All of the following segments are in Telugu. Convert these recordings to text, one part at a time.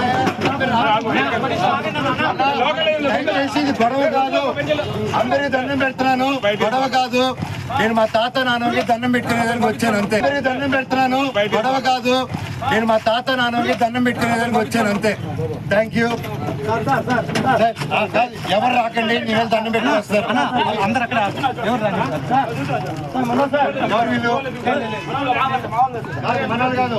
Hey! దయచేసి గొడవ కాదు. అందరికి దండం పెడుతున్నాను. గొడవ కాదు. నేను మా తాత నాన్నకి దండం పెట్టుకునేదానికి వచ్చాను అంతే. అందరికి దండం పెడుతున్నాను. గొడవ కాదు. నేను మా తాత నాన్నకి దండం పెట్టుకునేదానికి వచ్చాను అంతే. థ్యాంక్ యూ ఎవరు రాకండి? నేను దండం పెట్టుకుని వస్తారు అందరు అక్కడ ఎవరు రాని? ఎవరు వీళ్ళు? కాదు, మనోళ్ళు కాదు.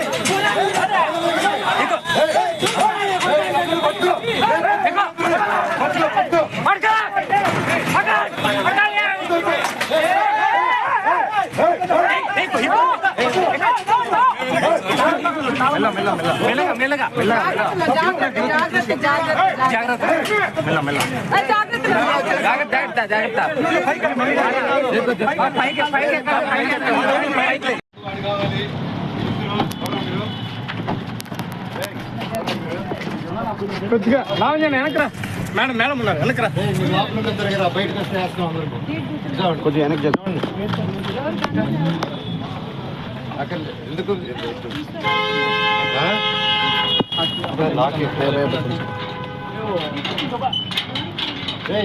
జాగ్రత్త జాగ్రత్త పైకి పైకి ఎక్కాలి, పైకి ఎక్కాలి, పైకి కొద్దిగా లావణ్య వెనకరా మేడం మేడం ఉన్నారు. వెనకరా కొద్దిగా వెనక్కి అక్కడ ఎందుకు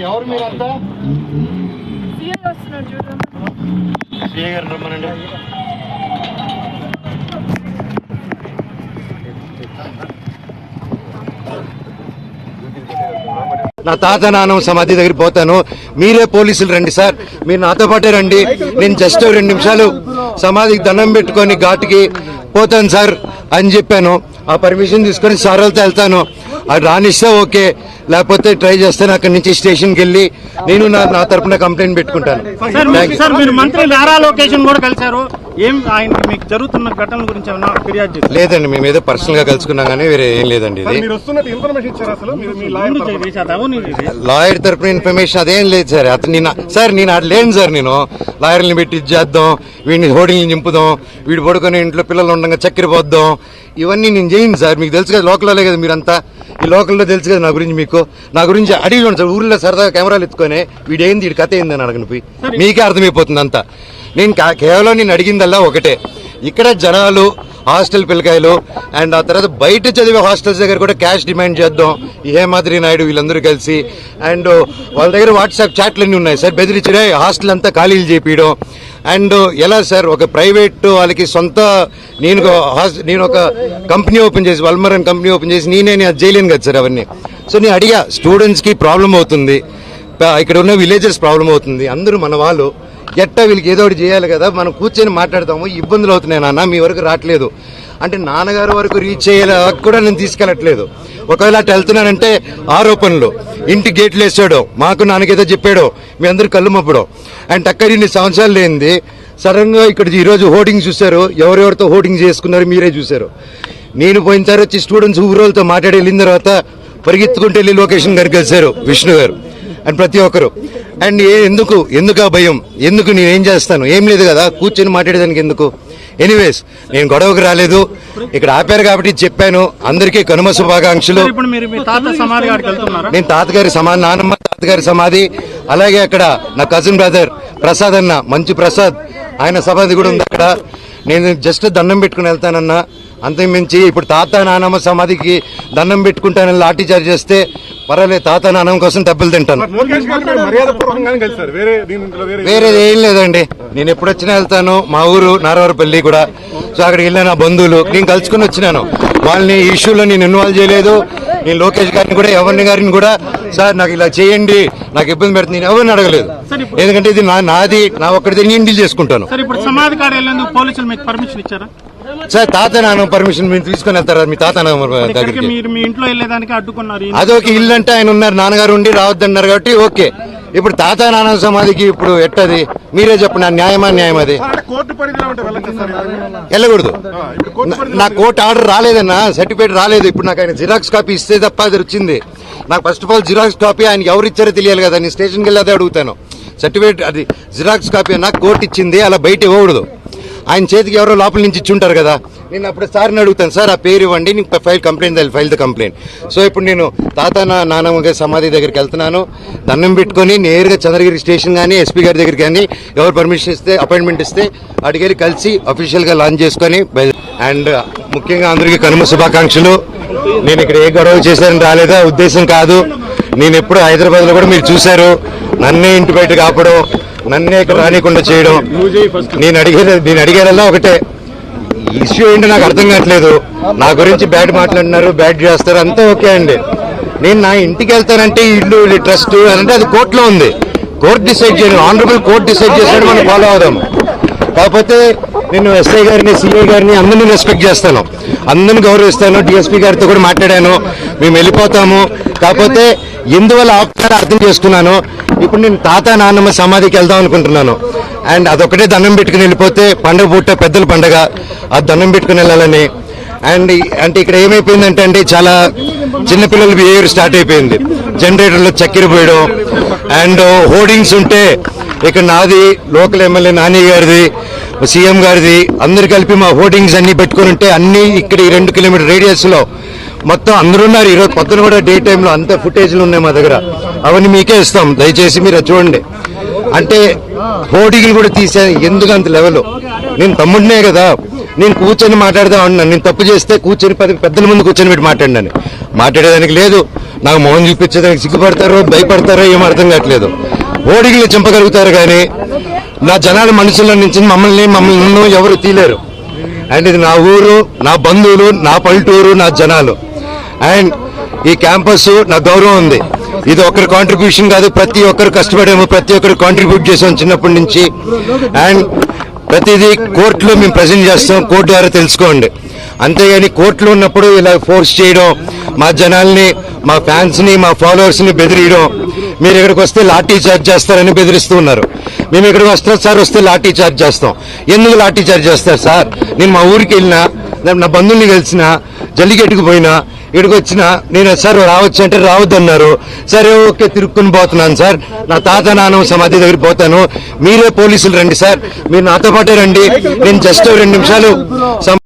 ఎవరు మీరంతా సీఏ గారిని రమ్మనండి. నా తాత నాన్న సమాధి దగ్గర పోతాను. మీరే పోలీసులు రండి సార్. మీరు నాతో పాటే రండి. నేను జస్ట్ రెండు నిమిషాలు సమాధికి దండం పెట్టుకొని ఘాటుకి పోతాను సార్ అని చెప్పాను. ఆ పర్మిషన్ తీసుకొని సార్ వెళ్తాను. అది రానిస్తే ఓకే. లేకపోతే ట్రై చేస్తాను అక్కడి నుంచి స్టేషన్కి వెళ్ళి. నేను నా నా తరపున కంప్లైంట్ పెట్టుకుంటాను. ఏం ఆయన మీకు జరుగుతున్న ఘటనల గురించి ఏమైనా ఫిర్యాదు చేశారు? లేదండి మేము ఏదో పర్సనల్గా కలుసుకున్నాం కానీ వేరే ఏం లేదండి ఇది. మీరు వస్తున్నట్టు ఇన్ఫర్మేషన్ ఇచ్చారు అసలు? మీరు మీ లాయర్ తరపున? ఇన్ఫర్మేషన్ అదేం లేదు సార్. అతను నేను సార్ నేను అటు లేను సార్ నేను. లాయర్ని పెట్టి ఇది చేద్దాం వీడిని హోర్డింగ్ని నింపుదాం వీడు పడుకొని ఇంట్లో పిల్లలు ఉండగా చక్కెర పోద్దాం. ఇవన్నీ నేను చేయను సార్. మీకు తెలుసు కదా లోకల్లో కదా మీరంతా. ఈ లోకల్లో తెలుసు కదా నా గురించి మీకు. నా గురించి అడిగి చూడండి సార్. ఊర్లో సరదాగా కెమెరాలు ఎత్తుకొని వీడు ఏంది వీడి కథ ఏందని అడగను పోయి. మీకే అర్థమైపోతుంది అంతా. నేను కేవలం నేను అడిగిందల్లా ఒకటే. ఇక్కడ జనాలు హాస్టల్ పిల్లకాయలు అండ్ ఆ తర్వాత బయట చదివే హాస్టల్స్ దగ్గర కూడా క్యాష్ డిమాండ్ చేద్దాం. ఈ హేమాద్రి నాయుడు వీళ్ళందరూ కలిసి. అండ్ వాళ్ళ దగ్గర వాట్సాప్ చాట్లు అన్నీ ఉన్నాయి. సార్ బెదిరించడే హాస్టల్ అంతా ఖాళీలు చేపించడం అండ్ ఎలా సార్ ఒక ప్రైవేట్ వాళ్ళకి సొంత నేను హాస్- నేను ఒక కంపెనీ ఓపెన్ చేసి వల్మరన్ కంపెనీ ఓపెన్ చేసి నేనే నేను అది చేయలేను కదా సార్ అవన్నీ. సో నేను అడిగా స్టూడెంట్స్కి ప్రాబ్లం అవుతుంది. ఇక్కడ ఉన్న విలేజెస్ ప్రాబ్లం అవుతుంది. అందరూ మన వాళ్ళు ఎట్టా వీళ్ళకి ఏదో ఒకటి చేయాలి కదా మనం కూర్చొని మాట్లాడతాము ఇబ్బందులు అవుతున్నాయి నాన్న మీ వరకు రావట్లేదు. అంటే నాన్నగారి వరకు రీచ్ అయ్యేలా కూడా నేను తీసుకెళ్ళట్లేదు. ఒకవేళ అటు వెళ్తున్నానంటే ఆరోపణలు. ఇంటి గేట్లు వేసాడో మాకు నాన్నకేదో చెప్పాడో మీ అందరు కళ్ళు మప్పడం అండ్ అక్కడ ఇన్ని సంవత్సరాలు లేనిది సడన్గా ఇక్కడ ఈరోజు హోర్డింగ్ చూశారు ఎవరెవరితో హోర్డింగ్ చేసుకున్నారు మీరే చూశారు. నేను పోయినసారి వచ్చి స్టూడెంట్స్ ఊరోళ్ళతో మాట్లాడి వెళ్ళిన తర్వాత పరిగెత్తుకుంటూ వెళ్ళి లొకేషన్ గారికి కలిశారు విష్ణు గారు అండ్ ప్రతి ఒక్కరు. అండ్ ఏ ఎందుకు ఎందుకు ఆ భయం? ఎందుకు నేను ఏం చేస్తాను? ఏం లేదు కదా కూర్చొని మాట్లాడేదానికి ఎందుకు? ఎనీవేస్ నేను గొడవకు రాలేదు. ఇక్కడ ఆపారు కాబట్టి చెప్పాను. అందరికీ కనుమ శుభాకాంక్షలు. నేను తాతగారి సమాధి నానమ్మ తాతగారి సమాధి. అలాగే అక్కడ నా కజిన్ బ్రదర్ ప్రసాద్ అన్న మంచి ప్రసాద్ ఆయన సమాధి కూడా ఉంది అక్కడ. నేను జస్ట్ దండం పెట్టుకుని వెళ్తానన్నా. అంతకు మించి ఇప్పుడు తాత నానమ్మ సమాధికి దండం పెట్టుకుంటానని లాఠీ చార్జ్ చేస్తే పర్వాలేదు తాత నానమ్మ కోసం దెబ్బలు తింటాను. వేరేది ఏం లేదండి. నేను ఎప్పుడు వచ్చినా వెళ్తాను. మా ఊరు నారవరపల్లి కూడా. సో అక్కడికి వెళ్ళిన నా బంధువులు నేను కలుసుకుని వచ్చినాను. వాళ్ళని ఈ ఇష్యూలో నేను ఇన్వాల్వ్ చేయలేదు. నేను లోకేష్ గారిని కూడా ఎవరిని గారిని కూడా సార్ నాకు ఇలా చేయండి. నాకు ఇబ్బంది పెడుతుంది. నేను ఎవరిని అడగలేదు. సార్, ఇప్పుడు- ఎందుకంటే ఇది నా నాది నా ఒక్కడిది నేను డీల్ చేసుకుంటాను. సార్ ఇప్పుడు సమాధి కాడ వెళ్ళేందుకు పోలీసులు మీకు పర్మిషన్ ఇచ్చారా? సార్ తాత నాన్న పర్మిషన్ మీరు తీసుకొని వెళ్తారా? మీ తాత నాన్న దగ్గరికి. మీరు మీ ఇంట్లో వెళ్ళేదానికి అడ్డుకున్నారు అదొక ఇల్లు అంటే ఆయన ఉన్నారు నాన్నగారు ఉండి రావద్దన్నారు కాబట్టి ఓకే. ఇప్పుడు తాత నాన్న సమాధికి ఇప్పుడు ఎట్టది? మీరే చెప్పండి నా న్యాయమా న్యాయం అది. వెళ్ళకూడదు. నా- కోర్టు ఆర్డర్ రాలేదన్నా సర్టిఫికేట్ రాలేదు. ఇప్పుడు నాకు ఆయన జిరాక్స్ కాపీ ఇస్తే తప్ప అది వచ్చింది. నాకు first of all xerox copy ఆయనకి ఎవరు ఇచ్చారో తెలియాలి కదా నేను స్టేషన్కి వెళ్ళి అదే అడుగుతాను. సర్టిఫికేట్ అది జిరాక్స్ కాపీ నాకు కోర్టు ఇచ్చింది అలా బయట ఇవ్వకూడదు ఆయన చేతికి ఎవరో లోపల నుంచి ఇచ్చి ఉంటారు కదా. నేను అప్పుడు సార్ని అడుగుతాను సార్ ఆ పేరు ఇవ్వండి నీకు file complaint file the complaint so ఇప్పుడు నేను తాత నా నానమ్మ గారి సమాధి దగ్గరికి వెళ్తున్నాను. దండం పెట్టుకొని నేరుగా చంద్రగిరి స్టేషన్ కానీ ఎస్పీ గారి దగ్గరికి కానీ ఎవరు పర్మిషన్ ఇస్తే అపాయింట్మెంట్ ఇస్తే అడిగేది కలిసి అఫీషియల్గా లాంచ్ చేసుకొని అండ్ ముఖ్యంగా అందరికీ కనుమ శుభాకాంక్షలు. నేను ఇక్కడ ఏ గొడవ చేశానని రాలేదా? ఉద్దేశం కాదు. నేను ఎప్పుడు హైదరాబాద్లో కూడా మీరు చూశారు. నన్నే ఇంటి బయట కాపడం నన్నే ఇక్కడ రానికుండా చేయడం. నేను అడిగేది నేను అడిగేదల్లా ఒకటే. ఇష్యూ ఏంటో నాకు అర్థం కావట్లేదు. నా గురించి బ్యాడ్ మాట్లాడినారు బ్యాడ్ చేస్తారు అంతా ఓకే అండి. నేను నా ఇంటికి వెళ్తానంటే ఇల్లు ట్రస్ట్ అంటే అది కోర్టులో ఉంది. కోర్టు డిసైడ్ చేయను. ఆనరబుల్ కోర్టు డిసైడ్ చేసినట్టు మనం ఫాలో అవుదాం. కాకపోతే నేను ఎస్ఐ గారిని సిఐ గారిని అందరినీ రెస్పెక్ట్ చేస్తాను. అందరిని గౌరవిస్తాను. డిఎస్పీ గారితో కూడా మాట్లాడాను. మేము వెళ్ళిపోతాము. కాకపోతే ఎందువల్ల ఆపుతారో అర్థం చేసుకున్నాను ఇప్పుడు నేను తాత నాన్నమ్మ సమాధికి వెళ్దాం అనుకుంటున్నాను. అండ్ అదొకటే దండం పెట్టుకుని వెళ్ళిపోతే పండగ పూట పెద్దల పండగ ఆ దండం పెట్టుకుని వెళ్ళాలని. అండ్ అంటే ఇక్కడ ఏమైపోయిందంటే అండి చాలా చిన్నపిల్లల బిహేవియర్ స్టార్ట్ అయిపోయింది. జనరేటర్లో చక్కెర పోయడం అండ్ హోర్డింగ్స్ ఉంటే ఇక్కడ నాది లోకల్ ఎమ్మెల్యే నాని గారిది సీఎం గారిది అందరు కలిపి మా హోర్డింగ్స్ అన్ని పెట్టుకుని ఉంటే అన్ని ఇక్కడ ఈ రెండు కిలోమీటర్ రేడియస్లో మొత్తం అందరూ ఉన్నారు. ఈరోజు పొద్దున కూడా డే టైంలో అంత ఫుటేజ్లు ఉన్నాయి మా దగ్గర. అవన్నీ మీకే ఇస్తాం. దయచేసి మీరు చూడండి. అంటే హోర్డింగ్లు కూడా తీసే ఎందుకు అంత లెవెల్ నేను తమ్ముడినే కదా. నేను కూర్చొని మాట్లాడదాం అన్నాను. నేను తప్పు చేస్తే కూర్చొని పది పెద్దల ముందు కూర్చొని పెట్టి మాట్లాడినాను మాట్లాడేదానికి లేదు. నాకు మొహం చూపించేదానికి సిగ్గుపడతారో భయపడతారో ఏం అర్థం కావట్లేదు. ఓడిగిలు చంపగలుగుతారు కానీ నా జనాల మనుషుల నుంచి మమ్మల్ని మమ్మల్ని ఎవరు తీలేరు. అండ్ ఇది నా ఊరు నా బంధువులు నా పల్లెటూరు నా జనాలు. అండ్ ఈ క్యాంపస్ నా గౌరవం ఉంది. ఇది ఒకరి కాంట్రిబ్యూషన్ కాదు ప్రతి ఒక్కరు కష్టపడాము ప్రతి ఒక్కరు కాంట్రిబ్యూట్ చేసాం చిన్నప్పటి నుంచి. అండ్ ప్రతిదీ కోర్టులో మేము ప్రజెంట్ చేస్తాం కోర్టు ద్వారా తెలుసుకోండి. అంతేగాని కోర్టులో ఉన్నప్పుడు ఇలా ఫోర్స్ చేయడం మా జనాల్ని మా ఫ్యాన్స్ని మా ఫాలోవర్స్ని బెదిరియడం మీరు ఇక్కడికి వస్తే లాఠీ చార్జ్ చేస్తారని బెదిరిస్తూ ఉన్నారు. మేము ఇక్కడికి వస్తాం సార్ వస్తే లాఠీ చార్జ్ చేస్తాం. ఎందుకు లాఠీ చార్జ్ చేస్తారు సార్? నేను మా ఊరికి వెళ్ళినా నా- నా బంధువుల్ని కలిసిన జల్లిగట్టుకు పోయినా ఇక్కడికి వచ్చిన నేను సార్ రావచ్చు? అంటే రావద్దన్నారు. సరే ఓకే తిరుక్కుని పోతున్నాను సార్. నా తాత నాన్న సమాధి దగ్గర పోతాను. మీరే పోలీసులు రండి సార్. మీరు నాతో పాటే రండి. నేను జస్ట్ రెండు నిమిషాలు